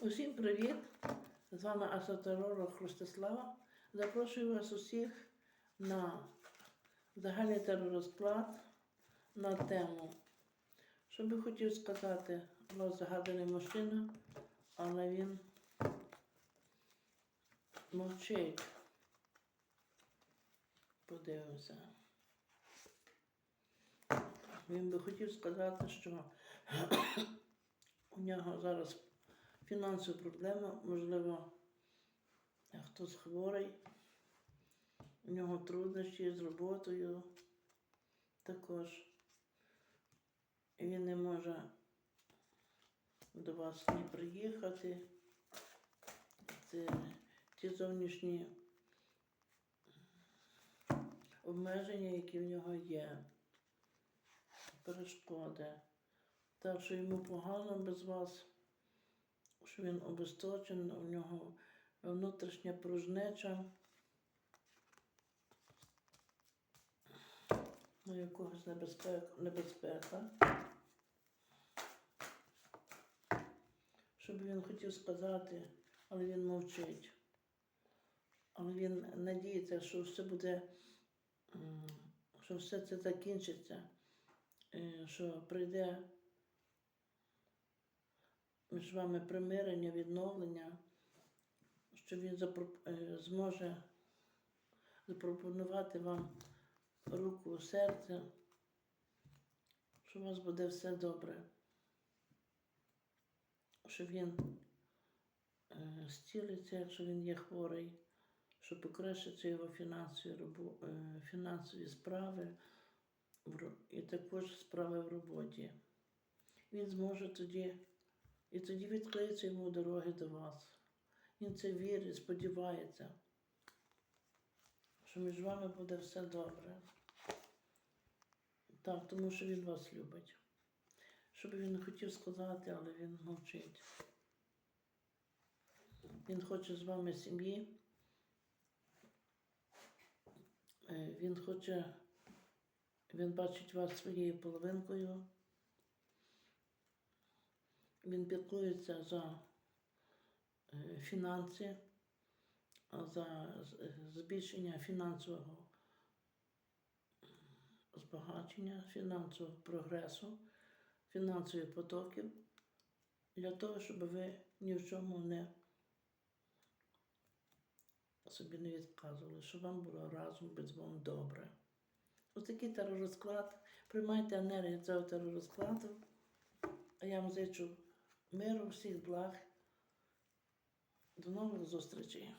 Усім привіт! З вами асотеролог Хрустислава. Запрошую вас усіх на загальний теророзклад на тему. Що би хотів сказати, вас загаданий мужчина, але він мовчить. Подивимося. Він би хотів сказати, що у нього зараз фінансова проблема, можливо, хтось хворий, у нього труднощі з роботою також. І він не може до вас ні приїхати. Це ті зовнішні обмеження, які в нього є, перешкоди. Так що йому погано без вас що він обесточений, у нього внутрішня пружнеча, ну, якогось небезпека, небезпека. Щоб він хотів сказати, але він мовчить. Але він надіється, що все буде, що все це закінчиться, е, що прийде між вами примирення, відновлення, що він запро- е, зможе запропонувати вам руку, у серце, що у вас буде все добре, що він е, зцілиться, якщо він є хворий, що покращиться його фінансові, робо- е, фінансові справи і також справи в роботі. Він зможе тоді і тоді відкриються йому дороги до вас. Він це вірить, сподівається, що між вами буде все добре. Так, тому що він вас любить. Що би він не хотів сказати, але він мовчить. Він хоче з вами сім'ї. Е, Він хоче, він бачить вас своєю половинкою. Він піклується за е, фінанси, за е, збільшення фінансового збагачення, фінансового прогресу, фінансових потоків для того, щоб ви ні в чому не собі не відказували, щоб вам було разом без вам добре. Ось такий теророзклад. Приймайте енергію цього теророзкладу. А я вам зичу миру, всіх благ. До нових зустрічей.